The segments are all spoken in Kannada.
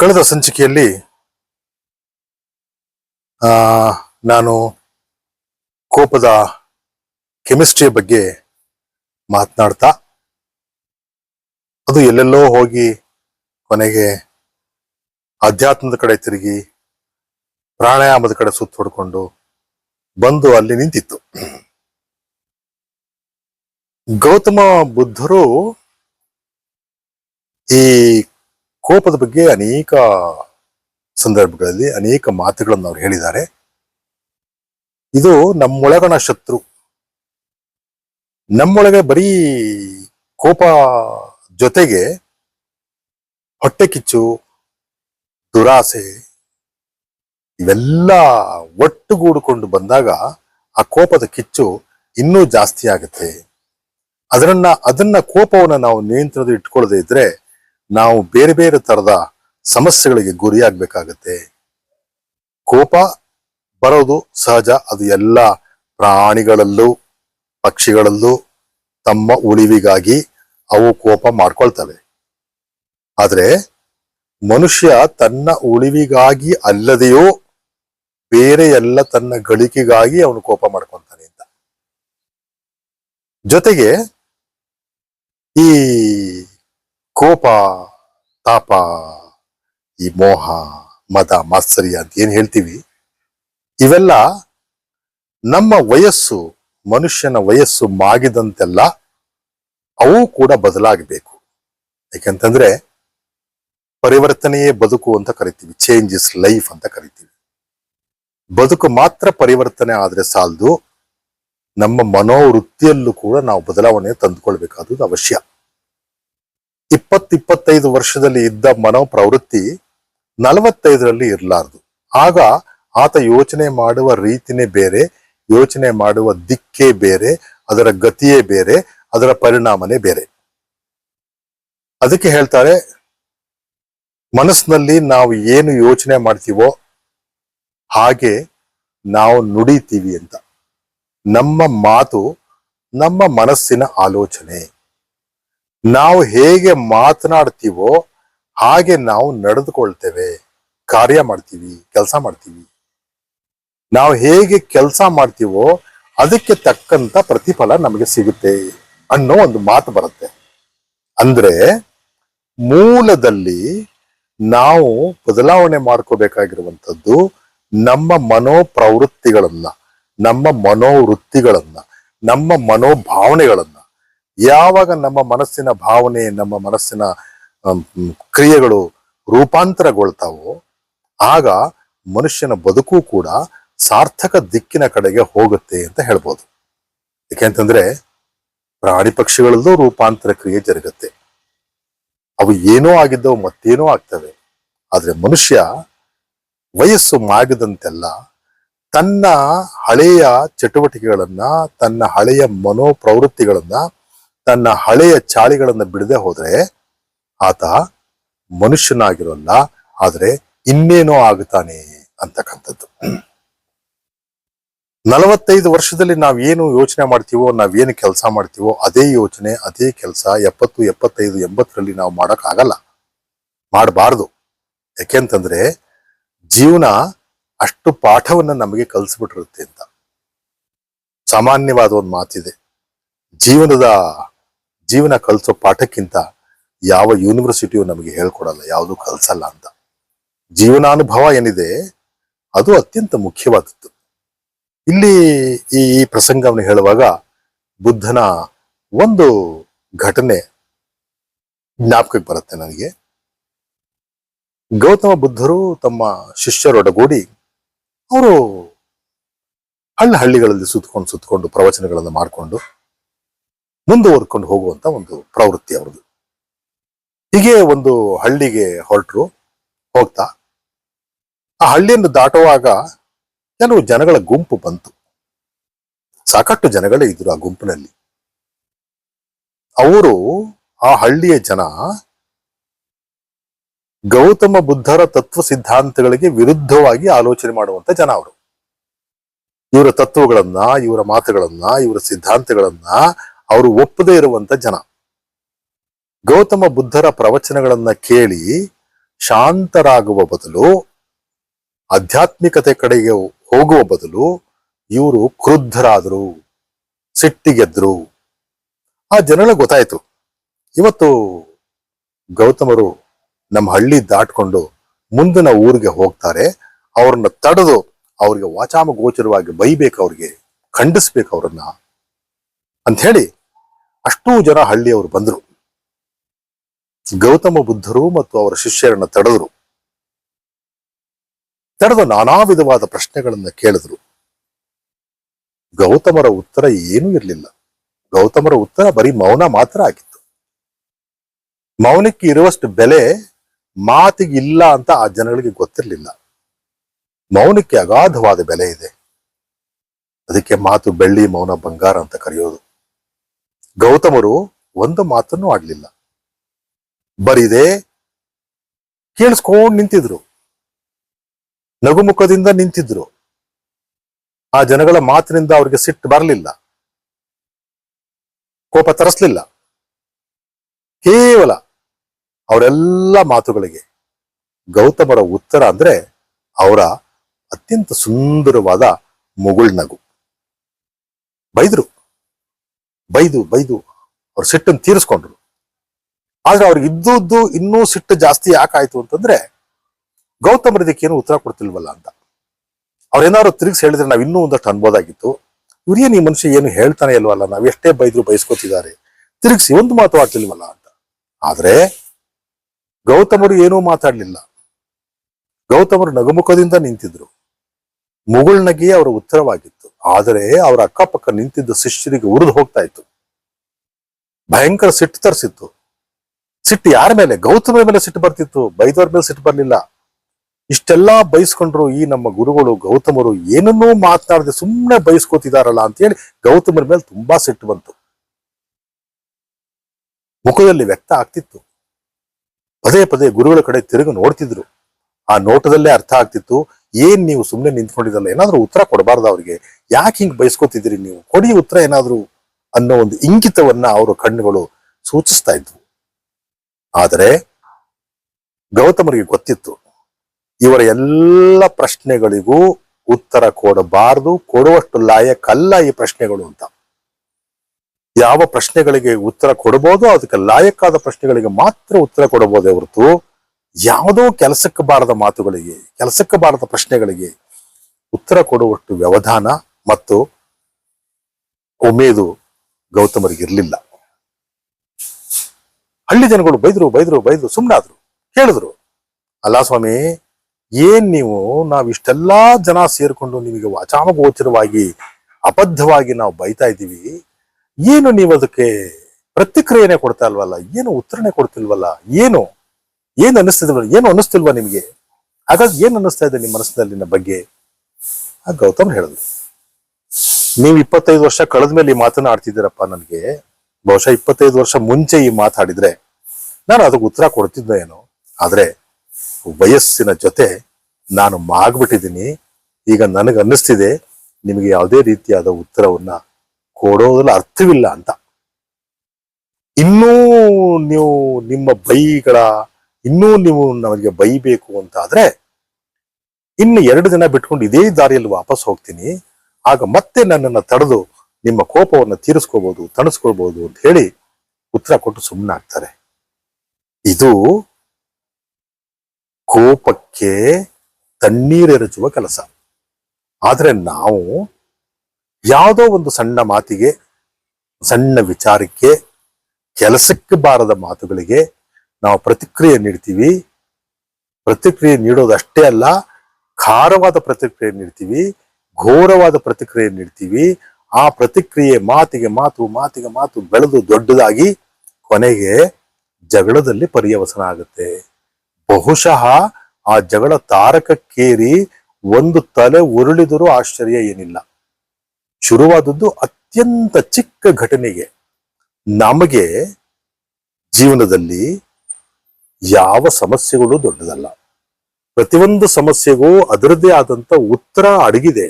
ಕಳೆದ ಸಂಚಿಕೆಯಲ್ಲಿ ನಾನು ಕೋಪದ ಕೆಮಿಸ್ಟ್ರಿ ಬಗ್ಗೆ ಮಾತನಾಡ್ತಾ, ಅದು ಎಲ್ಲೆಲ್ಲೋ ಹೋಗಿ ಕೊನೆಗೆ ಅಧ್ಯಾತ್ಮದ ಕಡೆ ತಿರುಗಿ, ಪ್ರಾಣಾಯಾಮದ ಕಡೆ ಸುತ್ತ ಹೊಡ್ಕೊಂಡು ಬಂದು ಅಲ್ಲಿ ನಿಂತಿತ್ತು. ಗೌತಮ ಬುದ್ಧರು ಈ ಕೋಪದ ಬಗ್ಗೆ ಅನೇಕ ಸಂದರ್ಭಗಳಲ್ಲಿ ಅನೇಕ ಮಾತುಗಳನ್ನು ಅವ್ರು ಹೇಳಿದ್ದಾರೆ. ಇದು ನಮ್ಮೊಳಗಣ ಶತ್ರು. ನಮ್ಮೊಳಗೆ ಬರೀ ಕೋಪ ಜೊತೆಗೆ ಹೊಟ್ಟೆ ಕಿಚ್ಚು, ದುರಾಸೆ ಇವೆಲ್ಲ ಒಟ್ಟುಗೂಡಿಕೊಂಡು ಬಂದಾಗ ಆ ಕೋಪದ ಕಿಚ್ಚು ಇನ್ನೂ ಜಾಸ್ತಿ ಆಗುತ್ತೆ. ಅದನ್ನ ಅದನ್ನ ಕೋಪವನ್ನ ನಾವು ನಿಯಂತ್ರಣದಲ್ಲಿ ಇಟ್ಕೊಳ್ಳದೆ ಇದ್ರೆ ನಾವು ಬೇರೆ ಬೇರೆ ತರದ ಸಮಸ್ಯೆಗಳಿಗೆ ಗುರಿಯಾಗಬೇಕಾಗತ್ತೆ. ಕೋಪ ಬರೋದು ಸಹಜ, ಅದು ಎಲ್ಲ ಪ್ರಾಣಿಗಳಲ್ಲೂ, ಪಕ್ಷಿಗಳಲ್ಲೂ ತಮ್ಮ ಉಳಿವಿಗಾಗಿ ಅವು ಕೋಪ ಮಾಡ್ಕೊಳ್ತವೆ. ಆದ್ರೆ ಮನುಷ್ಯ ತನ್ನ ಉಳಿವಿಗಾಗಿ ಅಲ್ಲದೆಯೋ ಬೇರೆ ಎಲ್ಲ ತನ್ನ ಗಳಿಕೆಗಾಗಿ ಅವನು ಕೋಪ ಮಾಡ್ಕೊಂತಾನೆ ಅಂತ. ಜೊತೆಗೆ ಈ ಕೋಪ, ತಾಪ, ಈ ಮೋಹ, ಮದ, ಮಾತ್ಸರ್ಯ ಅಂತ ಏನ್ ಹೇಳ್ತೀವಿ? ಇವೆಲ್ಲ ನಮ್ಮ ವಯಸ್ಸು, ಮನುಷ್ಯನ ವಯಸ್ಸು ಮಾಗಿದಂತೆಲ್ಲ ಅವು ಕೂಡ ಬದಲಾಗಬೇಕು. ಯಾಕಂತಂದ್ರೆ ಪರಿವರ್ತನೆಯೇ ಬದುಕು ಅಂತ ಕರಿತೀವಿ ಚೇಂಜ್ ಇಸ್ ಲೈಫ್ ಅಂತ ಕರಿತೀವಿ. ಬದುಕು ಮಾತ್ರ ಪರಿವರ್ತನೆ ಆದ್ರೆ ಸಾಲದು ನಮ್ಮ ಮನೋವೃತ್ತಿಯಲ್ಲೂ ಕೂಡ ನಾವು ಬದಲಾವಣೆ ತಂದುಕೊಳ್ಬೇಕಾದದ್ದು ಅವಶ್ಯ. ಇಪ್ಪತ್ ಇಪ್ಪತ್ತೈದು ವರ್ಷದಲ್ಲಿ ಇದ್ದ ಮನೋ ಪ್ರವೃತ್ತಿ ನಲವತ್ತೈದರಲ್ಲಿ ಇರಲಾರದು. ಆಗ ಆತ ಯೋಚನೆ ಮಾಡುವ ರೀತಿನೇ ಬೇರೆ, ಯೋಚನೆ ಮಾಡುವ ದಿಕ್ಕೇ ಬೇರೆ, ಅದರ ಗತಿಯೇ ಬೇರೆ, ಅದರ ಪರಿಣಾಮನೇ ಬೇರೆ. ಅದಕ್ಕೆ ಹೇಳ್ತಾರೆ, ಮನಸ್ಸಿನಲ್ಲಿ ನಾವು ಏನು ಯೋಚನೆ ಮಾಡ್ತೀವೋ ಹಾಗೆ ನಾವು ನುಡಿತೀವಿ ಅಂತ. ನಮ್ಮ ಮಾತು ನಮ್ಮ ಮನಸ್ಸಿನ ಆಲೋಚನೆ. ನಾವು ಹೇಗೆ ಮಾತನಾಡ್ತೀವೋ ಹಾಗೆ ನಾವು ನಡೆದುಕೊಳ್ತೇವೆ, ಕಾರ್ಯ ಮಾಡ್ತೀವಿ, ಕೆಲಸ ಮಾಡ್ತೀವಿ. ನಾವು ಹೇಗೆ ಕೆಲಸ ಮಾಡ್ತೀವೋ ಅದಕ್ಕೆ ತಕ್ಕಂತ ಪ್ರತಿಫಲ ನಮಗೆ ಸಿಗುತ್ತೆ ಅನ್ನೋ ಒಂದು ಮಾತು ಬರುತ್ತೆ. ಅಂದ್ರೆ ಮೂಲದಲ್ಲಿ ನಾವು ಬದಲಾವಣೆ ಮಾಡ್ಕೋಬೇಕಾಗಿರುವಂಥದ್ದು ನಮ್ಮ ಮನೋಪ್ರವೃತ್ತಿಗಳನ್ನ, ನಮ್ಮ ಮನೋವೃತ್ತಿಗಳನ್ನ, ನಮ್ಮ ಮನೋಭಾವನೆಗಳನ್ನ. ಯಾವಾಗ ನಮ್ಮ ಮನಸ್ಸಿನ ಭಾವನೆ, ನಮ್ಮ ಮನಸ್ಸಿನ ಕ್ರಿಯೆಗಳು ರೂಪಾಂತರಗೊಳ್ತಾವೋ, ಆಗ ಮನುಷ್ಯನ ಬದುಕು ಕೂಡ ಸಾರ್ಥಕ ದಿಕ್ಕಿನ ಕಡೆಗೆ ಹೋಗುತ್ತೆ ಅಂತ ಹೇಳ್ಬೋದು. ಯಾಕೆಂತಂದ್ರೆ ಪ್ರಾಣಿ ಪಕ್ಷಿಗಳಲ್ಲೂ ರೂಪಾಂತರ ಕ್ರಿಯೆ ಜರುಗುತ್ತೆ. ಅವು ಏನೋ ಆಗಿದ್ದವು, ಮತ್ತೇನೋ ಆಗ್ತವೆ. ಆದ್ರೆ ಮನುಷ್ಯ ವಯಸ್ಸು ಮಾಗದಂತೆಲ್ಲ ತನ್ನ ಹಳೆಯ ಚಟುವಟಿಕೆಗಳನ್ನ, ತನ್ನ ಹಳೆಯ ಮನೋಪ್ರವೃತ್ತಿಗಳನ್ನ ತನ್ನ ಹಳೆಯ ಚಾಳಿಗಳನ್ನು ಬಿಡದೆ ಹೋದ್ರೆ ಆತ ಮನುಷ್ಯನಾಗಿರೋಲ್ಲ, ಆದ್ರೆ ಇನ್ನೇನೋ ಆಗುತ್ತಾನೆ ಅಂತಕ್ಕಂಥದ್ದು. ನಲವತ್ತೈದು ವರ್ಷದಲ್ಲಿ ನಾವ್ ಏನು ಯೋಚನೆ ಮಾಡ್ತೀವೋ ನಾವೇನು ಕೆಲಸ ಮಾಡ್ತೀವೋ, ಅದೇ ಯೋಚನೆ, ಅದೇ ಕೆಲಸ ಎಪ್ಪತ್ತು, ಎಪ್ಪತ್ತೈದು, ಎಂಬತ್ತರಲ್ಲಿ ನಾವು ಮಾಡಕ್ ಆಗಲ್ಲ ಮಾಡಬಾರ್ದು. ಯಾಕೆಂತಂದ್ರೆ ಜೀವನ ಅಷ್ಟು ಪಾಠವನ್ನ ನಮಗೆ ಕಲಿಸ್ಬಿಟ್ಟಿರುತ್ತೆ ಅಂತ. ಸಾಮಾನ್ಯವಾದ ಒಂದು ಮಾತಿದೆ. ಜೀವನದ ಜೀವನ ಕಲಿಸೋ ಪಾಠಕ್ಕಿಂತ ಯಾವ ಯೂನಿವರ್ಸಿಟಿಯು ನಮಗೆ ಹೇಳ್ಕೊಡಲ್ಲ, ಯಾವುದು ಕಲಿಸಲ್ಲ ಅಂತ. ಜೀವನಾನುಭವ ಏನಿದೆ, ಅದು ಅತ್ಯಂತ ಮುಖ್ಯವಾದದ್ದು. ಇಲ್ಲಿ ಈ ಪ್ರಸಂಗವನ್ನು ಹೇಳುವಾಗ ಬುದ್ಧನ ಒಂದು ಘಟನೆ ಜ್ಞಾಪಕಕ್ಕೆ ಬರುತ್ತೆ ನನಗೆ. ಗೌತಮ ಬುದ್ಧರು ತಮ್ಮ ಶಿಷ್ಯರೊಡಗೂಡಿ ಅವರು ಹಳ್ಳಿ ಹಳ್ಳಿಗಳಲ್ಲಿ ಸುತ್ತಕೊಂಡು ಸುತ್ತಕೊಂಡು ಪ್ರವಚನಗಳನ್ನು ಮಾಡಿಕೊಂಡು ಮುಂದುವರ್ಕೊಂಡು ಹೋಗುವಂತ ಒಂದು ಪ್ರವೃತ್ತಿ ಅವ್ರದ್ದು. ಹೀಗೆ ಒಂದು ಹಳ್ಳಿಗೆ ಹೊರಟರು, ಹೋಗ್ತಾ. ಆ ಹಳ್ಳಿಯನ್ನು ದಾಟುವಾಗ ಕೆಲವು ಜನಗಳ ಗುಂಪು ಬಂತು. ಸಾಕಷ್ಟು ಜನಗಳೇ ಇದ್ರು ಆ ಗುಂಪಿನಲ್ಲಿ. ಅವರು ಆ ಹಳ್ಳಿಯ ಜನ ಗೌತಮ ಬುದ್ಧರ ತತ್ವ ಸಿದ್ಧಾಂತಗಳಿಗೆ ವಿರುದ್ಧವಾಗಿ ಆಲೋಚನೆ ಮಾಡುವಂತ ಜನ ಅವರು. ಇವರ ತತ್ವಗಳನ್ನ, ಇವರ ಮಾತುಗಳನ್ನ, ಇವರ ಸಿದ್ಧಾಂತಗಳನ್ನ ಅವರು ಒಪ್ಪದೇ ಇರುವಂತ ಜನ. ಗೌತಮ ಬುದ್ಧರ ಪ್ರವಚನಗಳನ್ನ ಕೇಳಿ ಶಾಂತರಾಗುವ ಬದಲು, ಆಧ್ಯಾತ್ಮಿಕತೆ ಕಡೆಗೆ ಹೋಗುವ ಬದಲು ಇವರು ಕ್ರುದ್ಧರಾದರು ಸಿಟ್ಟಿಗೆದ್ರು ಆ ಜನಗಳ ಗೊತ್ತಾಯ್ತು. ಇವತ್ತು ಗೌತಮರು ನಮ್ಮ ಹಳ್ಳಿ ದಾಟ್ಕೊಂಡು ಮುಂದಿನ ಊರಿಗೆ ಹೋಗ್ತಾರೆ. ಅವ್ರನ್ನ ತಡೆದು ಅವ್ರಿಗೆ ವಾಚಾಮ ಗೋಚರವಾಗಿ ಬೈಬೇಕು ಅವ್ರಿಗೆ, ಖಂಡಿಸ್ಬೇಕು ಅವ್ರನ್ನ. ಅಂತ ಹೇಳಿ ಅಷ್ಟೂ ಜನ ಹಳ್ಳಿಯವರು ಬಂದರು. ಗೌತಮ ಬುದ್ಧರು ಮತ್ತು ಅವರ ಶಿಷ್ಯರನ್ನ ತಡೆದರು. ತಡೆದು ನಾನಾ ವಿಧವಾದ ಪ್ರಶ್ನೆಗಳನ್ನ ಕೇಳಿದ್ರು. ಗೌತಮರ ಉತ್ತರ ಏನೂ ಇರಲಿಲ್ಲ. ಗೌತಮರ ಉತ್ತರ ಬರೀ ಮೌನ ಮಾತ್ರ ಆಗಿತ್ತು. ಮೌನಕ್ಕೆ ಇರುವಷ್ಟು ಬೆಲೆ ಮಾತಿಗೆ ಇಲ್ಲ ಅಂತ ಆ ಜನಗಳಿಗೆ ಗೊತ್ತಿರಲಿಲ್ಲ. ಮೌನಕ್ಕೆ ಅಗಾಧವಾದ ಬೆಲೆ ಇದೆ. ಅದಕ್ಕೆ ಮಾತು ಬೆಳ್ಳಿ ಮೌನ ಬಂಗಾರ ಅಂತ ಕರೆಯೋದು. ಗೌತಮರು ಒಂದು ಮಾತನ್ನು ಆಡ್ಲಿಲ್ಲ. ಬರಿದೆ ಕೇಳಿಸ್ಕೊಂಡು ನಿಂತಿದ್ರು. ನಗುಮುಖದಿಂದ ನಿಂತಿದ್ರು. ಆ ಜನಗಳ ಮಾತಿನಿಂದ ಅವ್ರಿಗೆ ಸಿಟ್ಟು ಬರಲಿಲ್ಲ. ಕೋಪ ತರಿಸ್ಲಿಲ್ಲ. ಕೇವಲ ಅವರೆಲ್ಲ ಮಾತುಗಳಿಗೆ ಗೌತಮರ ಉತ್ತರ ಅಂದ್ರೆ ಅವರ ಅತ್ಯಂತ ಸುಂದರವಾದ ಮುಗುಳ್ನಗು. ಬೈದ್ರು. ಬೈದು ಬೈದು ಅವ್ರ ಸಿಟ್ಟನ್ನು ತೀರಿಸ್ಕೊಂಡ್ರು. ಆದ್ರೆ ಅವ್ರಿಗೆ ಇದ್ದದ್ದು ಇನ್ನೂ ಸಿಟ್ಟು ಜಾಸ್ತಿ ಯಾಕಾಯ್ತು ಅಂತಂದ್ರೆ ಗೌತಮರ ಏನು ಉತ್ತರ ಕೊಡ್ತಿಲ್ವಲ್ಲ ಅಂತ. ಅವ್ರೇನಾದ್ರು ತಿರುಗಿಸಿ ಹೇಳಿದ್ರೆ ನಾವ್ ಇನ್ನೂ ಒಂದಷ್ಟು ಅನ್ಬೋದಾಗಿತ್ತು. ಇವ್ರೇನು ಈ ಮನುಷ್ಯ ಏನು ಹೇಳ್ತಾನೆ ಇಲ್ವಲ್ಲ, ನಾವ್ ಎಷ್ಟೇ ಬೈದ್ರು ಬಯಸ್ಕೋತಿದ್ದಾರೆ ತಿರುಗಿಸಿ ಒಂದು ಮಾತು ಆಡ್ತಿಲ್ವಲ್ಲ ಅಂತ. ಆದ್ರೆ ಗೌತಮರು ಏನೂ ಮಾತಾಡ್ಲಿಲ್ಲ. ಗೌತಮರು ನಗುಮುಖದಿಂದ ನಿಂತಿದ್ರು. ಮುಗುಳ್ನಗಿಯೇ ಅವರ ಉತ್ತರವಾಗಿತ್ತು. ಆದರೆ ಅವರ ಅಕ್ಕಪಕ್ಕ ನಿಂತಿದ್ದ ಶಿಷ್ಯರಿಗೆ ಉರಿದು ಹೋಗ್ತಾ ಇತ್ತು. ಭಯಂಕರ ಸಿಟ್ಟು ತರಿಸಿತ್ತು. ಸಿಟ್ಟು ಯಾರ ಮೇಲೆ? ಗೌತಮರ ಮೇಲೆ ಸಿಟ್ಟು ಬರ್ತಿತ್ತು. ಬೈದವರ ಮೇಲೆ ಸಿಟ್ಟು ಬರ್ಲಿಲ್ಲ. ಇಷ್ಟೆಲ್ಲಾ ಬಯಸ್ಕೊಂಡ್ರು ಈ ನಮ್ಮ ಗುರುಗಳು ಗೌತಮರು ಏನನ್ನೂ ಮಾತನಾಡದೆ ಸುಮ್ಮನೆ ಬಯಸ್ಕೋತಿದಾರಲ್ಲ ಅಂತ ಹೇಳಿ ಗೌತಮರ ಮೇಲೆ ತುಂಬಾ ಸಿಟ್ಟು ಬಂತು. ಮುಖದಲ್ಲಿ ವ್ಯಕ್ತ ಆಗ್ತಿತ್ತು. ಪದೇ ಪದೇ ಗುರುಗಳ ಕಡೆ ತಿರುಗಿ ನೋಡ್ತಿದ್ರು. ಆ ನೋಟದಲ್ಲೇ ಅರ್ಥ ಆಗ್ತಿತ್ತು. ಏನ್ ನೀವು ಸುಮ್ಮನೆ ನಿಂತ್ಕೊಂಡಿದ್ದಲ್ಲ? ಏನಾದ್ರೂ ಉತ್ತರ ಕೊಡಬಾರ್ದು ಅವ್ರಿಗೆ. ಯಾಕೆ ಹಿಂಗ್ ಬಯಸ್ಕೋತಿದ್ದೀರಿ ನೀವು? ಕೊಡಿ ಉತ್ತರ ಏನಾದ್ರೂ ಅನ್ನೋ ಒಂದು ಇಂಗಿತವನ್ನ ಅವರ ಕಣ್ಣುಗಳು ಸೂಚಿಸ್ತಾ ಇದ್ವು. ಆದರೆ ಗೌತಮರಿಗೆ ಗೊತ್ತಿತ್ತು. ಇವರ ಎಲ್ಲ ಪ್ರಶ್ನೆಗಳಿಗೂ ಉತ್ತರ ಕೊಡಬಾರದು, ಕೊಡುವಷ್ಟು ಲಾಯಕ್ಕಲ್ಲ ಈ ಪ್ರಶ್ನೆಗಳು ಅಂತ. ಯಾವ ಪ್ರಶ್ನೆಗಳಿಗೆ ಉತ್ತರ ಕೊಡಬಹುದು ಅದಕ್ಕೆ ಲಾಯಕ್ಕಾದ ಪ್ರಶ್ನೆಗಳಿಗೆ ಮಾತ್ರ ಉತ್ತರ ಕೊಡಬಹುದೇ ಹೊರತು ಯಾವುದೋ ಕೆಲಸಕ್ಕೆ ಬಾರದ ಮಾತುಗಳಿಗೆ, ಕೆಲಸಕ್ಕೆ ಬಾರದ ಪ್ರಶ್ನೆಗಳಿಗೆ ಉತ್ತರ ಕೊಡುವಷ್ಟು ವ್ಯವಧಾನ ಮತ್ತು ಉಮೇದು ಗೌತಮರಿಗೆ ಇರಲಿಲ್ಲ. ಹಳ್ಳಿ ಜನಗಳು ಬೈದ್ರು ಬೈದ್ರು ಬೈದ್ರು ಸುಮ್ಮನಾದ್ರು ಹೇಳಿದ್ರು ಅಲ್ಲ ಸ್ವಾಮಿ, ಏನ್ ನೀವು, ನಾವ್ ಇಷ್ಟೆಲ್ಲಾ ಜನ ಸೇರ್ಕೊಂಡು ನಿಮಗೆ ವಾಚಾಮಗೋಚರವಾಗಿ ಅಬದ್ಧವಾಗಿ ನಾವು ಬೈತಾ ಇದ್ದೀವಿ, ಏನು ನೀವು ಅದಕ್ಕೆ ಪ್ರತಿಕ್ರಿಯೆನೆ ಕೊಡ್ತಾ ಇಲ್ವಲ್ಲ, ಏನು ಉತ್ತರನೆ ಕೊಡ್ತಿಲ್ವಲ್ಲ, ಏನು? ಏನ್ ಅನ್ನಿಸ್ತಿದ್ವ ಏನು ಅನ್ನಿಸ್ತಿಲ್ವಾ ನಿಮ್ಗೆ? ಹಾಗಾಗಿ ಏನ್ ಅನ್ನಿಸ್ತಾ ಇದೆ ನಿಮ್ಮ ಮನಸ್ಸಿನಲ್ಲಿ ನನ್ನ ಬಗ್ಗೆ? ಆ ಗೌತಮ್ ಹೇಳಿದ್ರು ನೀವು ಇಪ್ಪತ್ತೈದು ವರ್ಷ ಕಳೆದ ಮೇಲೆ ಈ ಮಾತನ್ನ ಆಡ್ತಿದ್ದೀರಪ್ಪ ನನಗೆ. ಬಹುಶಃ ಇಪ್ಪತ್ತೈದು ವರ್ಷ ಮುಂಚೆ ಈ ಮಾತಾಡಿದ್ರೆ ನಾನು ಅದಕ್ಕೆ ಉತ್ತರ ಕೊಡ್ತಿದ್ದೆ ಏನೋ. ಆದ್ರೆ ವಯಸ್ಸಿನ ಜೊತೆ ನಾನು ಮಾಗ್ಬಿಟ್ಟಿದ್ದೀನಿ. ಈಗ ನನಗೆ ಅನ್ನಿಸ್ತಿದೆ ನಿಮಗೆ ಯಾವುದೇ ರೀತಿಯಾದ ಉತ್ತರವನ್ನ ಕೊಡೋದ್ರಲ್ಲಿ ಅರ್ಥವಿಲ್ಲ ಅಂತ. ಇನ್ನೂ ನೀವು ನಿಮ್ಮ ಬೈಗಳ ಇನ್ನೂ ನೀವು ನಮಗೆ ಬೈಬೇಕು ಅಂತ ಆದ್ರೆ ಇನ್ನು ಎರಡು ದಿನ ಬಿಟ್ಕೊಂಡು ಇದೇ ದಾರಿಯಲ್ಲಿ ವಾಪಸ್ ಹೋಗ್ತೀನಿ. ಆಗ ಮತ್ತೆ ನನ್ನನ್ನು ತಡೆದು ನಿಮ್ಮ ಕೋಪವನ್ನು ತೀರಿಸ್ಕೋಬಹುದು ತಣಿಸ್ಕೊಳ್ಬಹುದು ಅಂತ ಹೇಳಿ ಉತ್ತರ ಕೊಟ್ಟು ಸುಮ್ಮನಾಗ್ತಾರೆ ಇದು ಕೋಪಕ್ಕೆ ತಣ್ಣೀರೆರಚುವ ಕೆಲಸ. ಆದರೆ ನಾವು ಯಾವುದೋ ಒಂದು ಸಣ್ಣ ಮಾತಿಗೆ, ಸಣ್ಣ ವಿಚಾರಕ್ಕೆ, ಕೆಲಸಕ್ಕೆ ಬಾರದ ಮಾತುಗಳಿಗೆ ನಾವು ಪ್ರತಿಕ್ರಿಯೆ ನೀಡ್ತೀವಿ. ಪ್ರತಿಕ್ರಿಯೆ ನೀಡೋದಷ್ಟೇ ಅಲ್ಲ, ಖಾರವಾದ ಪ್ರತಿಕ್ರಿಯೆ ನೀಡ್ತೀವಿ, ಘೋರವಾದ ಪ್ರತಿಕ್ರಿಯೆ ನೀಡ್ತೀವಿ. ಆ ಪ್ರತಿಕ್ರಿಯೆ ಮಾತಿಗೆ ಮಾತು ಮಾತಿಗೆ ಮಾತು ಬೆಳೆದು ದೊಡ್ಡದಾಗಿ ಕೊನೆಗೆ ಜಗಳದಲ್ಲಿ ಪರ್ಯವಸನ ಆಗುತ್ತೆ. ಬಹುಶಃ ಆ ಜಗಳ ತಾರಕಕ್ಕೇರಿ ಒಂದು ತಲೆ ಉರುಳಿದರೂ ಆಶ್ಚರ್ಯ ಏನಿಲ್ಲ. ಶುರುವಾದದ್ದು ಅತ್ಯಂತ ಚಿಕ್ಕ ಘಟನೆಗೆ ನಮಗೆ ಜೀವನದಲ್ಲಿ ಯಾವ ಸಮಸ್ಯೆಗಳು ದೊಡ್ಡದಲ್ಲ. ಪ್ರತಿಯೊಂದು ಸಮಸ್ಯೆಗೂ ಅದರದ್ದೇ ಆದಂತ ಉತ್ತರ ಅಡಗಿದೆ.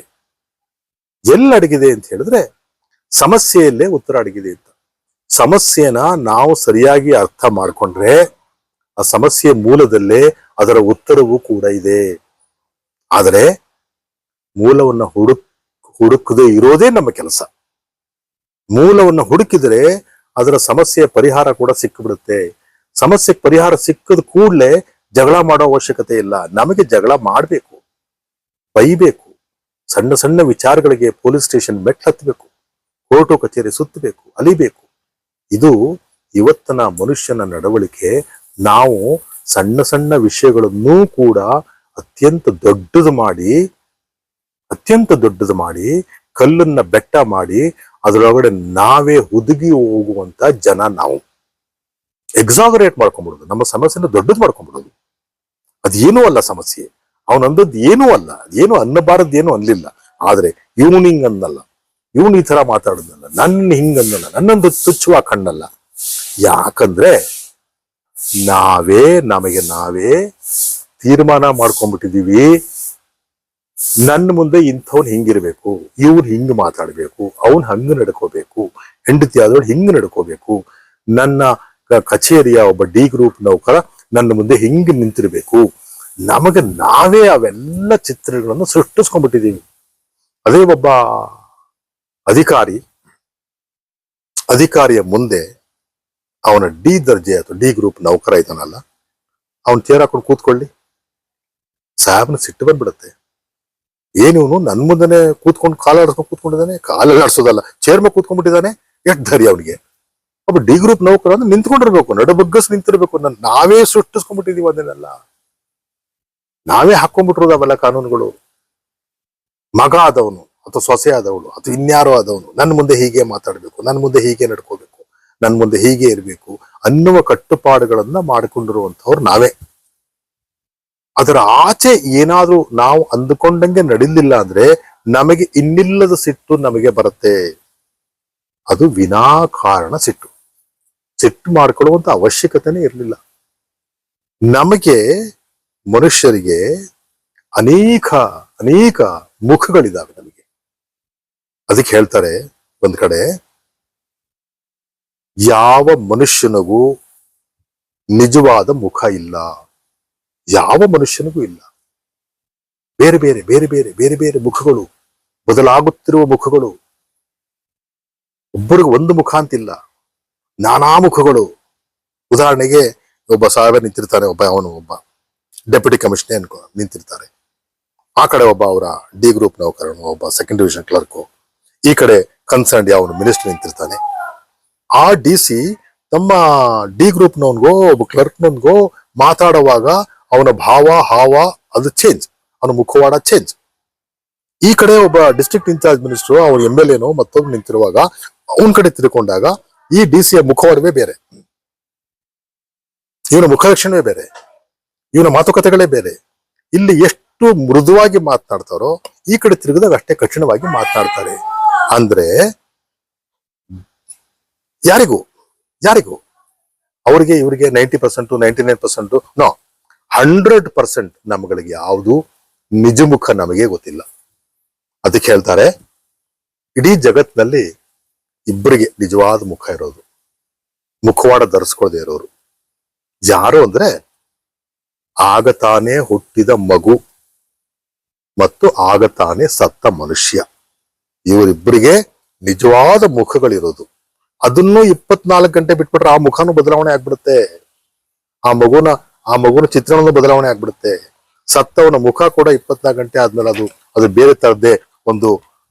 ಎಲ್ಲಿ ಅಡಗಿದೆ ಅಂತ ಹೇಳಿದ್ರೆ ಸಮಸ್ಯೆಯಲ್ಲೇ ಉತ್ತರ ಅಡಗಿದೆ ಅಂತ. ಸಮಸ್ಯೆನ ನಾವು ಸರಿಯಾಗಿ ಅರ್ಥ ಮಾಡ್ಕೊಂಡ್ರೆ ಆ ಸಮಸ್ಯೆ ಮೂಲದಲ್ಲೇ ಅದರ ಉತ್ತರವೂ ಕೂಡ ಇದೆ. ಆದರೆ ಮೂಲವನ್ನ ಹುಡುಕ್, ಹುಡುಕದೆ ಇರೋದೇ ನಮ್ಮ ಕೆಲಸ. ಮೂಲವನ್ನ ಹುಡುಕಿದರೆ ಅದರ ಸಮಸ್ಯೆಯ ಪರಿಹಾರ ಕೂಡ ಸಿಕ್ಕಿಬಿಡುತ್ತೆ ಸಮಸ್ಯೆ ಪರಿಹಾರ ಸಿಕ್ಕದ ಕೂಡಲೇ ಜಗಳ ಮಾಡೋ ಅವಶ್ಯಕತೆ ಇಲ್ಲ. ನಮಗೆ ಜಗಳ ಮಾಡಬೇಕು, ಬೈಬೇಕು, ಸಣ್ಣ ಸಣ್ಣ ವಿಚಾರಗಳಿಗೆ ಪೊಲೀಸ್ ಸ್ಟೇಷನ್ ಮೆಟ್ಲತ್ತಬೇಕು ಕೋರ್ಟು ಕಚೇರಿ ಸುತ್ತಬೇಕು, ಅಲಿಬೇಕು. ಇದು ಇವತ್ತಿನ ಮನುಷ್ಯನ ನಡವಳಿಕೆ. ನಾವು ಸಣ್ಣ ಸಣ್ಣ ವಿಷಯಗಳನ್ನೂ ಕೂಡ ಅತ್ಯಂತ ದೊಡ್ಡದು ಮಾಡಿ, ಅತ್ಯಂತ ದೊಡ್ಡದು ಮಾಡಿ, ಕಲ್ಲನ್ನ ಬೆಟ್ಟ ಮಾಡಿ, ಅದರೊಳಗಡೆ ನಾವೇ ಹುದುಗಿ ಹೋಗುವಂತ ಜನ ನಾವು. ಎಕ್ಸಾಗರೇಟ್ ಮಾಡ್ಕೊಂಡ್ಬಿಡೋದು. ನಮ್ಮ ಸಮಸ್ಯೆನ ದೊಡ್ಡದು ಮಾಡ್ಕೊಂಡ್ಬಿಡೋದು. ಅದೇನೂ ಅಲ್ಲ ಸಮಸ್ಯೆ. ಅವನಂದದ್ದು ಏನೂ ಅಲ್ಲ. ಅದೇನು ಅನ್ನಬಾರದ್ದು ಏನು ಅನ್ಲಿಲ್ಲ. ಆದ್ರೆ ಇವನು ಅನ್ನಲ್ಲ. ಇವನು ಈ ತರ ಮಾತಾಡೋದಲ್ಲ. ನನ್ನ ಹಿಂಗನ್ನಲ್ಲ ನನ್ನೊಂದು ತುಚ್ಚುವ ಕಣ್ಣಲ್ಲ. ಯಾಕಂದ್ರೆ ನಾವೇ, ನಮಗೆ ನಾವೇ ತೀರ್ಮಾನ ಮಾಡ್ಕೊಂಡ್ಬಿಟ್ಟಿದೀವಿ. ನನ್ನ ಮುಂದೆ ಇಂಥವ್ನು ಹಿಂಗಿರ್ಬೇಕು. ಇವ್ನು ಹಿಂಗ್ ಮಾತಾಡ್ಬೇಕು. ಅವ್ನ್ ಹಂಗ ನಡ್ಕೋಬೇಕು. ಹೆಂಡತಿ ಆದವ್ರು ಹಿಂಗ್ ನಡ್ಕೋಬೇಕು. ನನ್ನ ಕಚೇರಿಯ ಒಬ್ಬ ಡಿ ಗ್ರೂಪ್ ನೌಕರ ನನ್ನ ಮುಂದೆ ಹಿಂಗ್ ನಿಂತಿರ್ಬೇಕು? ನಮಗೆ ನಾವೇ ಅವೆಲ್ಲ ಚಿತ್ರಗಳನ್ನು ಸೃಷ್ಟಿಸ್ಕೊಂಡ್ಬಿಟ್ಟಿದ್ದೀವಿ ಅದೇ ಒಬ್ಬ ಅಧಿಕಾರಿ, ಅಧಿಕಾರಿಯ ಮುಂದೆ ಅವನ ಡಿ ದರ್ಜೆ ಅಥವಾ ಡಿ ಗ್ರೂಪ್ ನೌಕರ ಇದ್ದಾನಲ್ಲ, ಅವನ್ ಚೇರ್ ಹಾಕೊಂಡು ಕೂತ್ಕೊಳ್ಳಿ. ಸಾಹೇಬ್ನ ಸಿಟ್ಟು ಬಂದ್ಬಿಡುತ್ತೆ. ಏನಿವನು ನನ್ ಮುಂದೆನೆ ಕೂತ್ಕೊಂಡು ಕಾಲ ಆಡಿಸ್ಕೊಂಡು ಕೂತ್ಕೊಂಡಿದ್ದಾನೆ? ಕಾಲಲ್ಲಿ ಆಡಿಸೋದಲ್ಲ, ಚೇರ್ ಮೇಲೆ ಕೂತ್ಕೊಂಡ್ಬಿಟ್ಟಿದ್ದಾನೆ? ಎಷ್ಟು ಧರಿ ಅವನಿಗೆ. ಒಬ್ಬ ಡಿ ಗ್ರೂಪ್ ನೌಕರ ಅಂದ್ರೆ ನಿಂತ್ಕೊಂಡಿರ್ಬೇಕು, ನಡುಬಗ್ಗಸ್ ನಿಂತಿರ್ಬೇಕು ನಾವೇ ಸೃಷ್ಟಿಸ್ಕೊಂಡ್ಬಿಟ್ಟಿದೀವಿ ಅದನ್ನೆಲ್ಲ. ನಾವೇ ಹಾಕೊಂಡ್ಬಿಟ್ರೋದು ಅವೆಲ್ಲ ಕಾನೂನುಗಳು. ಮಗ ಆದವನು ಅಥವಾ ಸೊಸೆ ಆದವನು ಅಥವಾ ಇನ್ಯಾರೋ ಆದವನು ನನ್ನ ಮುಂದೆ ಹೀಗೆ ಮಾತಾಡ್ಬೇಕು, ನನ್ನ ಮುಂದೆ ಹೀಗೆ ನಡ್ಕೋಬೇಕು, ನನ್ನ ಮುಂದೆ ಹೀಗೆ ಇರಬೇಕು ಅನ್ನುವ ಕಟ್ಟುಪಾಡುಗಳನ್ನ ಮಾಡಿಕೊಂಡಿರುವಂತವ್ರು ನಾವೇ. ಅದರ ಆಚೆ ಏನಾದ್ರೂ ನಾವು ಅಂದುಕೊಂಡಂಗೆ ನಡಿಲಿಲ್ಲ ಅಂದ್ರೆ ನಮಗೆ ಇನ್ನಿಲ್ಲದ ಸಿಟ್ಟು ನಮಗೆ ಬರುತ್ತೆ. ಅದು ವಿನಾಕಾರಣ ಸಿಟ್ಟು. ಸಿಟ್ಟು ಮಾಡ್ಕೊಳ್ಳುವಂತ ಅವಶ್ಯಕತೆನೇ ಇರಲಿಲ್ಲ. ನಮಗೆ ಮನುಷ್ಯರಿಗೆ ಅನೇಕ ಅನೇಕ ಮುಖಗಳಿದಾವೆ ನಮಗೆ. ಅದಕ್ಕೆ ಹೇಳ್ತಾರೆ ಒಂದ್ ಕಡೆ, ಯಾವ ಮನುಷ್ಯನಿಗೂ ನಿಜವಾದ ಮುಖ ಇಲ್ಲ. ಯಾವ ಮನುಷ್ಯನಿಗೂ ಇಲ್ಲ. ಬೇರೆ ಬೇರೆ ಬೇರೆ ಬೇರೆ ಬೇರೆ ಬೇರೆ ಮುಖಗಳು, ಬದಲಾಗುತ್ತಿರುವ ಮುಖಗಳು. ಒಬ್ಬರಿಗೂ ಒಂದು ಮುಖ ಅಂತಿಲ್ಲ ನಾನಾ ಮುಖಗಳು. ಉದಾಹರಣೆಗೆ ಒಬ್ಬ ಸಾಹೇಬ ನಿಂತಿರ್ತಾನೆ, ಒಬ್ಬ ಅವನು ಒಬ್ಬ ಡೆಪ್ಯೂಟಿ ಕಮಿಷನರ್ ಅನ್ಕೋ, ನಿಂತಿರ್ತಾರೆ. ಆ ಕಡೆ ಒಬ್ಬ ಅವರ ಡಿ ಗ್ರೂಪ್ ನೌಕರನು, ಒಬ್ಬ ಸೆಕೆಂಡ್ ಡಿವಿಷನ್ ಕ್ಲರ್ಕು ಈ ಕಡೆ ಕನ್ಸರ್ನ್ ಅವನು ಮಿನಿಸ್ಟರ್ ನಿಂತಿರ್ತಾನೆ. ಆ ಡಿ ಸಿ ತಮ್ಮ ಡಿ ಗ್ರೂಪ್ನವನ್ಗೋ ಒಬ್ಬ ಕ್ಲರ್ಕ್ನವನ್ಗೋ ಮಾತಾಡುವಾಗ ಅವನ ಭಾವ, ಹಾವ ಅದು ಚೇಂಜ್ ಅವನ ಮುಖವಾಡ ಚೇಂಜ್ ಈ ಕಡೆ ಒಬ್ಬ ಡಿಸ್ಟ್ರಿಕ್ಟ್ ಇನ್ಚಾರ್ಜ್ ಮಿನಿಸ್ಟರ್ ಅವನು ಎಂ ಎಲ್ ಎನೋ ಮತ್ತೊಬ್ಬ ನಿಂತಿರುವಾಗ ಅವನ ಕಡೆ ತಿರ್ಕೊಂಡಾಗ ಈ ಡಿ ಸಿಯ ಮುಖವಾಡವೇ ಬೇರೆ. ಇವನ ಮುಖಲಕ್ಷಣವೇ ಬೇರೆ. ಇವನ ಮಾತುಕತೆಗಳೇ ಬೇರೆ. ಇಲ್ಲಿ ಎಷ್ಟು ಮೃದುವಾಗಿ ಮಾತನಾಡ್ತಾರೋ ಈ ಕಡೆ ತಿರುಗಿದಾಗ ಅಷ್ಟೇ ಕಠಿಣವಾಗಿ ಮಾತನಾಡ್ತಾರೆ. ಅಂದ್ರೆ ಯಾರಿಗೂ ಯಾರಿಗೂ? ಅವರಿಗೆ, ಇವರಿಗೆ ninety percent, ninety nine percent, no, hundred percent ನಮ್ಗಳಿಗೆ ಯಾವುದು ನಿಜಮುಖ ನಮಗೆ ಗೊತ್ತಿಲ್ಲ. ಅದಕ್ಕೆ ಹೇಳ್ತಾರೆ, ಇಡೀ ಜಗತ್ನಲ್ಲಿ ಇಬ್ಬರಿಗೆ ನಿಜವಾದ ಮುಖ ಇರೋದು. ಮುಖವಾಡ ಧರಿಸ್ಕೊಳ್ದೆ ಇರೋರು. ಯಾರು ಅಂದ್ರೆ ಆಗ ತಾನೇ ಹುಟ್ಟಿದ ಮಗು ಮತ್ತು ಆಗ ತಾನೇ ಸತ್ತ ಮನುಷ್ಯ. ಇವರಿಬ್ಬರಿಗೆ ನಿಜವಾದ ಮುಖಗಳಿರೋದು. ಅದನ್ನು ಇಪ್ಪತ್ನಾಲ್ಕು ಗಂಟೆ ಬಿಟ್ಬಿಟ್ರೆ ಆ ಮುಖನೂ ಬದಲಾವಣೆ ಆಗ್ಬಿಡುತ್ತೆ. ಆ ಮಗುನ ಆ ಮಗುನ ಚಿತ್ರಣನೂ ಬದಲಾವಣೆ ಆಗ್ಬಿಡುತ್ತೆ. ಸತ್ತವನ ಮುಖ ಕೂಡ ಇಪ್ಪತ್ನಾಲ್ಕು ಗಂಟೆ ಆದ್ಮೇಲೆ ಅದು ಅದು ಬೇರೆ ತರದೇ ಒಂದು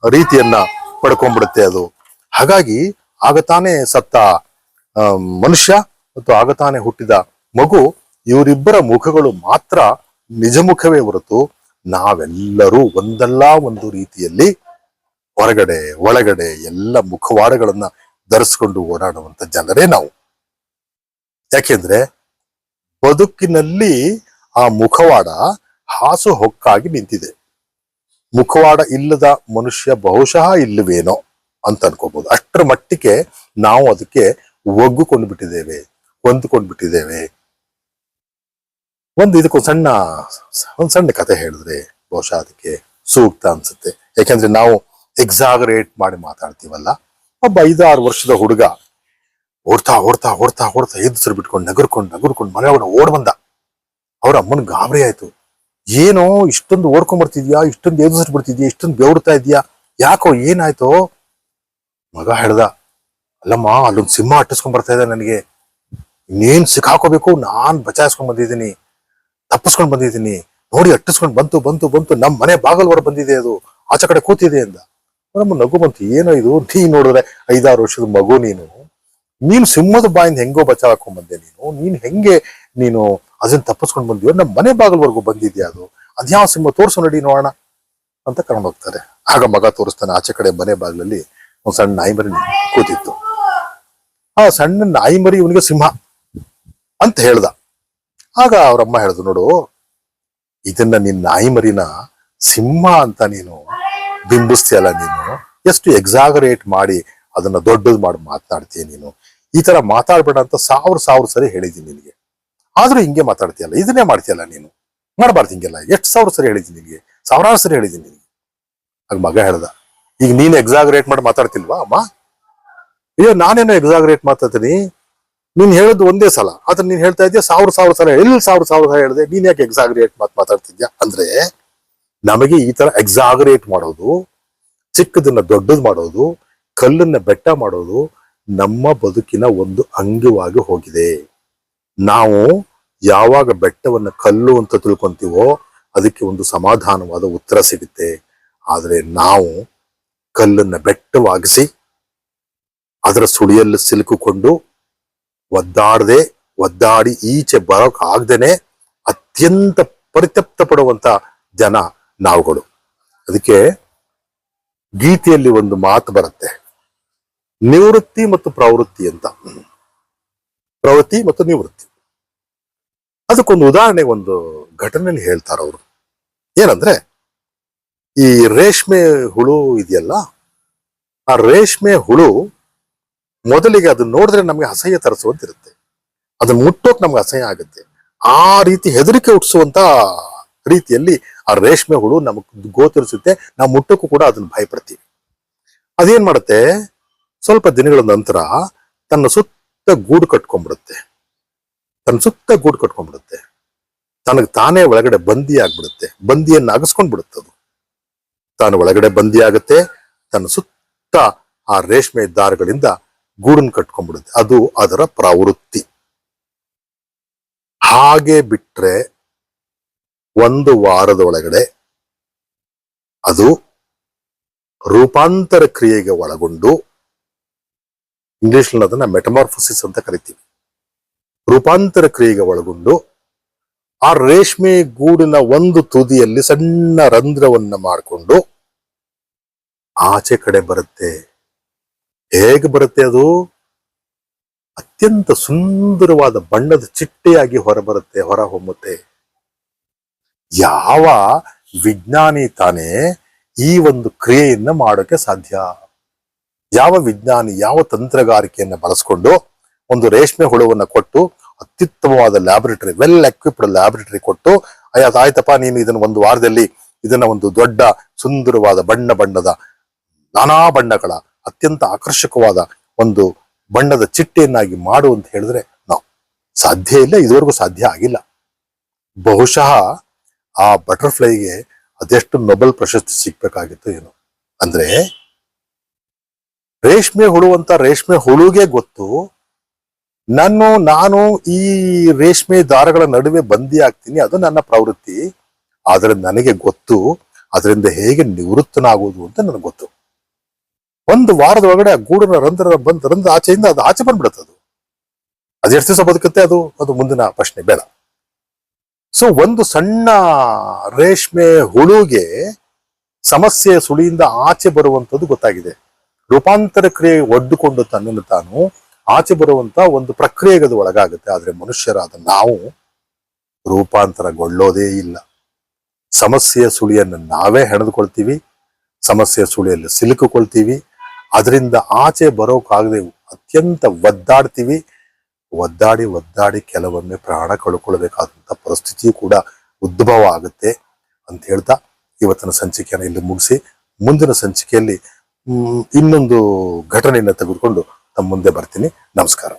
ರೀತಿಯನ್ನ ಪಡ್ಕೊಂಡ್ಬಿಡುತ್ತೆ ಅದು. ಹಾಗಾಗಿ ಆಗತಾನೆ ಸತ್ತ ಮನುಷ್ಯ ಮತ್ತು ಆಗತಾನೆ ಹುಟ್ಟಿದ ಮಗು, ಇವರಿಬ್ಬರ ಮುಖಗಳು ಮಾತ್ರ ನಿಜ ಮುಖವೇ ಹೊರತು ನಾವೆಲ್ಲರೂ ಒಂದಲ್ಲ ಒಂದು ರೀತಿಯಲ್ಲಿ ಹೊರಗಡೆ, ಒಳಗಡೆ ಎಲ್ಲ ಮುಖವಾಡಗಳನ್ನ ಧರಿಸ್ಕೊಂಡು ಓಡಾಡುವಂತ ಜನರೇ ನಾವು. ಯಾಕೆಂದ್ರೆ ಬದುಕಿನಲ್ಲಿ ಆ ಮುಖವಾಡ ಹಾಸು ಹೊಕ್ಕಾಗಿ ನಿಂತಿದೆ. ಮುಖವಾಡ ಇಲ್ಲದ ಮನುಷ್ಯ ಬಹುಶಃ ಇಲ್ಲವೇನೋ. ಅಂತ ಅನ್ಕೋಬಹುದು ಅಷ್ಟರ ಮಟ್ಟಿಗೆ ನಾವು ಅದಕ್ಕೆ ಒಗ್ಗುಕೊಂಡು ಬಿಟ್ಟಿದ್ದೇವೆ ಹೊಂದ್ಕೊಂಡು ಬಿಟ್ಟಿದ್ದೇವೆ ಒಂದು ಇದಕ್ಕೊಂದು ಸಣ್ಣ, ಒಂದ್ ಸಣ್ಣ ಕತೆ ಹೇಳಿದ್ರೆ ಬಹುಶಃ ಅದಕ್ಕೆ ಸೂಕ್ತ ಅನ್ಸುತ್ತೆ. ಯಾಕೆಂದ್ರೆ ನಾವು ಎಕ್ಸಾಗರೇಟ್ ಮಾಡಿ ಮಾತಾಡ್ತೀವಲ್ಲ. ಒಬ್ಬ ಐದಾರು ವರ್ಷದ ಹುಡುಗ ಓಡ್ತಾ ಓಡ್ತಾ ಓಡ್ತಾ ಓಡ್ತಾ ಎದ್ದು ಬಿಟ್ಕೊಂಡು ನಗರ್ಕೊಂಡು ನಗರ್ಕೊಂಡು ಮನೆ ಒಳಗಡೆ ಓಡ್ ಬಂದ. ಅವ್ರ ಅಮ್ಮನ ಗಾಬರಿ ಆಯ್ತು. ಏನೋ ಇಷ್ಟೊಂದು ಓಡ್ಕೊಂಡ್ ಬರ್ತಿದ್ಯಾ, ಇಷ್ಟೊಂದು ಎದುರಿಸಿ ಬಿಡ್ತಿದ್ಯಾ, ಇಷ್ಟೊಂದು ಬೆವಡ್ತಾ ಇದೀಯಾ, ಯಾಕೋ ಏನಾಯ್ತೋ ಮಗ ಹೇಳ್ದ, ಅಲ್ಲಮ್ಮ, ಅಲ್ಲೊಂದು ಸಿಂಹ ಅಟ್ಟಿಸ್ಕೊಂಡ್ ಬರ್ತಾ ಇದೆ ನನಗೆ. ಇನ್ನೇನ್ ಸಿಕ್ಕಾಕೋಬೇಕು? ನಾನ್ ಬಚಾಯಿಸ್ಕೊಂಡ್ ಬಂದಿದ್ದೀನಿ. ತಪ್ಪಿಸ್ಕೊಂಡ್ ಬಂದಿದ್ದೀನಿ. ನೋಡಿ, ಅಟ್ಟಿಸ್ಕೊಂಡ್ ಬಂತು ಬಂತು ಬಂತು. ನಮ್ಮ ಮನೆ ಬಾಗಲ್ವರ ಬಂದಿದೆ ಅದು. ಆಚೆ ಕಡೆ ಕೂತಿದೆ ಅಂದ. ನಮ್ಮ ನಗು ಬಂತು. ಏನೋ ಇದು? ನೀ ನೋಡಿದ್ರೆ ಐದಾರು ವರ್ಷದ ಮಗು ನೀನು. ನೀನು ಸಿಂಹದ ಬಾಯಿಂದ ಹೆಂಗೋ ಬಚಾವ್ ಹಾಕೊಂಡ್ ಬಂದೆ ನೀನು. ನೀನ್ ಹೆಂಗೆ ನೀನು ಅದನ್ನ ತಪ್ಪಿಸ್ಕೊಂಡ್ ಬಂದಿಯೋ? ನಮ್ಮ ಮನೆ ಬಾಗಲ್ವರೆಗೂ ಬಂದಿದ್ಯಾ ಅದು? ಅದ್ಯಾವ ಸಿಂಹ? ತೋರ್ಸು ನಡಿ ನೋಡೋಣ. ಅಂತ ಕರ್ಕೊಂಡು ಹೋಗ್ತಾರೆ. ಆಗ ಮಗ ತೋರಿಸ್ತಾನೆ, ಆಚೆ ಕಡೆ ಮನೆ ಬಾಗಿಲಲ್ಲಿ ಒಂದ್ ಸಣ್ಣ ನಾಯಿ ಮರಿ ಕೂತಿತ್ತು. ಆ ಸಣ್ಣ ನಾಯಿ ಮರಿ ಇವನಿಗೆ ಸಿಂಹ ಅಂತ ಹೇಳ್ದ. ಆಗ ಅವರಮ್ಮ ಹೇಳ್ದು, ನೋಡು, ಇದನ್ನ ನಿನ್ನ ನಾಯಿ ಮರಿನ ಸಿಂಹ ಅಂತ ನೀನು ಬಿಂಬಿಸ್ತೀಯಲ್ಲ ನೀನು? ಎಷ್ಟು ಎಕ್ಸಾಗರೇಟ್ ಮಾಡಿ ಅದನ್ನ ದೊಡ್ಡದು ಮಾಡಿ ಮಾತನಾಡ್ತೀಯ ನೀನು? ಈ ತರ ಮಾತಾಡ್ಬೇಡ ಅಂತ ಸಾವಿರ ಸಾವಿರ ಸರಿ ಹೇಳಿದ್ದೀನಿ ನಿನಗೆ. ಆದ್ರೂ ಹಿಂಗೆ ಮಾತಾಡ್ತೀಯಲ್ಲ, ಇದನ್ನೇ ಮಾಡ್ತೀಯಲ್ಲ ನೀನು? ಮಾಡಬಾರ್ದು ಹಿಂಗೆಲ್ಲ. ಎಷ್ಟು ಸಾವಿರ ಸರಿ ಹೇಳಿದ್ದೀನಿ ನಿನಗೆ? ಸಾವಿರಾರು ಸರಿ ಹೇಳಿದ್ದೀನಿ ನಿನಗೆ. ಆಗ ಮಗ ಹೇಳ್ದ ಈಗ ನೀನು ಎಕ್ಸಾಗರೇಟ್ ಮಾಡಿ ಮಾತಾಡ್ತಿಲ್ವಾ ಅಮ್ಮ? ಅಯ್ಯೋ, ನಾನೇನೋ ಎಕ್ಸಾಗರೇಟ್ ಮಾತಾಡ್ತೀನಿ. ನೀನ್ ಹೇಳೋದು ಒಂದೇ ಸಲ. ಆದ್ರೆ ನೀನ್ ಹೇಳ್ತಾ ಇದ್ಯಾ, ಸಾವಿರ ಸಾವಿರ ಸಲ ಎಲ್ಲಿ ಸಾವಿರ ಸಾವಿರ ಸಲ ಹೇಳಿದೆ, ನೀನ್ ಯಾಕೆ ಎಕ್ಸಾಗರೇಟ್ ಮಾತು ಮಾತಾಡ್ತಿದ್ಯಾ? ಅಂದ್ರೆ ನಮಗೆ ಈ ತರ ಎಕ್ಸಾಗರೇಟ್ ಮಾಡೋದು, ಚಿಕ್ಕದನ್ನ ದೊಡ್ಡದು ಮಾಡೋದು, ಕಲ್ಲನ್ನ ಬೆಟ್ಟ ಮಾಡೋದು ನಮ್ಮ ಬದುಕಿನ ಒಂದು ಅಂಗವಾಗಿ ಹೋಗಿದೆ. ನಾವು ಯಾವಾಗ ಬೆಟ್ಟವನ್ನ ಕಲ್ಲು ಅಂತ ತಿಳ್ಕೊಂತೀವೋ, ಅದಕ್ಕೆ ಒಂದು ಸಮಾಧಾನವಾದ ಉತ್ತರ ಸಿಗುತ್ತೆ. ಆದ್ರೆ ನಾವು ಕಲ್ಲನ್ನ ಬೆಟ್ಟವಾಗಿಸಿ ಅದರ ಸುಳಿಯಲ್ಲಿ ಸಿಲುಕಿಕೊಂಡು ಒದ್ದಾಡದೆ, ಒದ್ದಾಡಿ ಈಚೆ ಬರೋಕ್ ಆಗ್ದೇನೆ ಅತ್ಯಂತ ಪರಿತಪ್ತ ಪಡುವಂತ ಜನ ನಾವುಗಳು. ಅದಕ್ಕೆ ಗೀತೆಯಲ್ಲಿ ಒಂದು ಮಾತು ಬರುತ್ತೆ. ನಿವೃತ್ತಿ ಮತ್ತು ಪ್ರವೃತ್ತಿ ಅಂತ. ಪ್ರವೃತ್ತಿ ಮತ್ತು ನಿವೃತ್ತಿ. ಅದಕ್ಕೊಂದು ಉದಾಹರಣೆ ಒಂದು ಘಟನೆಯಲ್ಲಿ ಹೇಳ್ತಾರ ಅವರು ಏನಂದ್ರೆ ಈ ರೇಷ್ಮೆ ಹುಳು ಇದೆಯಲ್ಲ, ಆ ರೇಷ್ಮೆ ಹುಳು ಮೊದಲಿಗೆ ಅದನ್ನ ನೋಡಿದ್ರೆ ನಮಗೆ ಅಸಹ್ಯ ತರಿಸುವಂತಿರುತ್ತೆ. ಅದನ್ನ ಮುಟ್ಟೋಕ್ ನಮ್ಗೆ ಅಸಹ್ಯ ಆಗುತ್ತೆ. ಆ ರೀತಿ ಹೆದರಿಕೆ ಹುಟ್ಟಿಸುವಂತ ರೀತಿಯಲ್ಲಿ ಆ ರೇಷ್ಮೆ ಹುಳು ನಮಗೆ ಗೋಚರಿಸುತ್ತೆ. ನಾವು ಮುಟ್ಟಕ್ಕೂ ಕೂಡ ಅದನ್ನ ಭಯಪಡ್ತೀವಿ. ಅದೇನ್ ಮಾಡುತ್ತೆ? ಸ್ವಲ್ಪ ದಿನಗಳ ನಂತರ ತನ್ನ ಸುತ್ತ ಗೂಡು ಕಟ್ಕೊಂಡ್ಬಿಡುತ್ತೆ. ತನ್ನ ಸುತ್ತ ಗೂಡು ಕಟ್ಕೊಂಡ್ಬಿಡುತ್ತೆ. ತನಗೆ ತಾನೇ ಒಳಗಡೆ ಬಂದಿ ಆಗ್ಬಿಡುತ್ತೆ ಬಂದಿಯನ್ನು ಅಗಸ್ಕೊಂಡ್ಬಿಡುತ್ತೆ ಅದು. ತಾನು ಒಳಗಡೆ ಬಂದಿ ಆಗುತ್ತೆ ತನ್ನ ಸುತ್ತ ಆ ರೇಷ್ಮೆ ದಾರಗಳಿಂದ ಗೂಡನ್ನು ಕಟ್ಕೊಂಡ್ಬಿಡುತ್ತೆ. ಅದು ಅದರ ಪ್ರವೃತ್ತಿ. ಹಾಗೆ ಬಿಟ್ರೆ ಒಂದು ವಾರದ ಒಳಗಡೆ ಅದು ರೂಪಾಂತರ ಕ್ರಿಯೆಗೆ ಒಳಗೊಂಡು ಇಂಗ್ಲಿಷ್ ಅದನ್ನ ಮೆಟಮಾರ್ಫೋಸಿಸ್ ಅಂತ ಕರಿತೀವಿ. ರೂಪಾಂತರ ಕ್ರಿಯೆಗೆ ಒಳಗೊಂಡು ಆ ರೇಷ್ಮೆ ಗೂಡಿನ ಒಂದು ತುದಿಯಲ್ಲಿ ಸಣ್ಣ ರಂಧ್ರವನ್ನ ಮಾಡಿಕೊಂಡು ಆಚೆ ಕಡೆ ಬರುತ್ತೆ. ಹೇಗೆ ಬರುತ್ತೆ ಅದು? ಅತ್ಯಂತ ಸುಂದರವಾದ ಬಣ್ಣದ ಚಿಟ್ಟೆಯಾಗಿ ಹೊರಬರುತ್ತೆ ಹೊರ ಹೊಮ್ಮುತ್ತೆ ಯಾವ ವಿಜ್ಞಾನಿ ತಾನೇ ಈ ಒಂದು ಕ್ರಿಯೆಯನ್ನ ಮಾಡೋಕೆ ಸಾಧ್ಯ? ಯಾವ ವಿಜ್ಞಾನಿ, ಯಾವ ತಂತ್ರಗಾರಿಕೆಯನ್ನ ಬಳಸ್ಕೊಂಡು ಒಂದು ರೇಷ್ಮೆ ಹುಳುವನ್ನ ಕೊಟ್ಟು ಅತ್ಯುತ್ತಮವಾದ ಲ್ಯಾಬೊರೇಟರಿ ವೆಲ್ ಎಕ್ವಿಪ್ಡ್ ಲ್ಯಾಬೊರೇಟರಿ ಕೊಟ್ಟು, ಅಯ್ಯ ಆಯ್ತಪ್ಪ, ನೀನು ಇದನ್ನ ಒಂದು ವಾರದಲ್ಲಿ ಇದನ್ನ ಒಂದು ದೊಡ್ಡ, ಸುಂದರವಾದ ಬಣ್ಣ ಬಣ್ಣದ, ನಾನಾ ಬಣ್ಣಗಳ, ಅತ್ಯಂತ ಆಕರ್ಷಕವಾದ ಒಂದು ಬಣ್ಣದ ಚಿಟ್ಟೆಯನ್ನಾಗಿ ಮಾಡು ಅಂತ ಹೇಳಿದ್ರೆ ನಾವು ಸಾಧ್ಯ ಇಲ್ಲ, ಇದುವರೆಗೂ ಸಾಧ್ಯ ಆಗಿಲ್ಲ. ಬಹುಶಃ ಆ ಬಟರ್ಫ್ಲೈಗೆ ಅದೆಷ್ಟು ನೊಬೆಲ್ ಪ್ರಶಸ್ತಿ ಸಿಗ್ಬೇಕಾಗಿತ್ತು ಏನು. ಅಂದ್ರೆ ರೇಷ್ಮೆ ಹುಳುವಂತ ರೇಷ್ಮೆ ಹುಳುಗೆ ಗೊತ್ತು ನಾನು ನಾನು ಈ ರೇಷ್ಮೆ ದಾರಗಳ ನಡುವೆ ಬಂದಿ ಆಗ್ತೀನಿ ಅದು ನನ್ನ ಪ್ರವೃತ್ತಿ. ಆದ್ರೆ ನನಗೆ ಗೊತ್ತು ಅದರಿಂದ ಹೇಗೆ ನಿವೃತ್ತನಾಗುವುದು ಅಂತ ನನಗೆ ಗೊತ್ತು. ಒಂದು ವಾರದ ಒಳಗಡೆ ಆ ಗೂಡನ ರಂಧ್ರ ಬಂದ ರಂಧ್ರ ಆಚೆಯಿಂದ ಅದು ಆಚೆ ಬಂದ್ಬಿಡುತ್ತೆ ಅದು. ಅದು ಎಷ್ಟು ದಿವಸ ಬದುಕುತ್ತೆ ಅದು? ಅದು ಮುಂದಿನ ಪ್ರಶ್ನೆ, ಬೇಡ. ಸೊ ಒಂದು ಸಣ್ಣ ರೇಷ್ಮೆ ಹುಳುಗೆ ಸಮಸ್ಯೆ ಸುಳಿಯಿಂದ ಆಚೆ ಬರುವಂತದ್ದು ಗೊತ್ತಾಗಿದೆ. ರೂಪಾಂತರ ಕ್ರಿಯೆ ಒಡ್ಡುಕೊಂಡು ತನ್ನನ್ನು ತಾನು ಆಚೆ ಬರುವಂತ ಒಂದು ಪ್ರಕ್ರಿಯೆಗೆ ಅದು ಒಳಗಾಗುತ್ತೆ. ಆದ್ರೆ ಮನುಷ್ಯರಾದ ನಾವು ರೂಪಾಂತರಗೊಳ್ಳೋದೇ ಇಲ್ಲ. ಸಮಸ್ಯೆಯ ಸುಳಿಯನ್ನು ನಾವೇ ಹೆಣೆದುಕೊಳ್ತೀವಿ. ಸಮಸ್ಯೆಯ ಸುಳಿಯಲ್ಲಿ ಸಿಲುಕಿಕೊಳ್ತೀವಿ. ಅದರಿಂದ ಆಚೆ ಬರೋಕಾಗದೆ ಅತ್ಯಂತ ಒದ್ದಾಡ್ತೀವಿ. ಒದ್ದಾಡಿ ಒದ್ದಾಡಿ ಕೆಲವೊಮ್ಮೆ ಪ್ರಾಣ ಕಳ್ಕೊಳ್ಬೇಕಾದಂಥ ಪರಿಸ್ಥಿತಿ ಕೂಡ ಉದ್ಭವ ಆಗುತ್ತೆ ಅಂತ ಹೇಳ್ತಾ ಇವತ್ತಿನ ಸಂಚಿಕೆಯನ್ನು ಇಲ್ಲಿ ಮುಗಿಸಿ, ಮುಂದಿನ ಸಂಚಿಕೆಯಲ್ಲಿ ಇನ್ನೊಂದು ಘಟನೆಯನ್ನು ತೆಗೆದುಕೊಂಡು ತಮ್ಮ ಮುಂದೆ ಬರ್ತೀನಿ. ನಮಸ್ಕಾರ.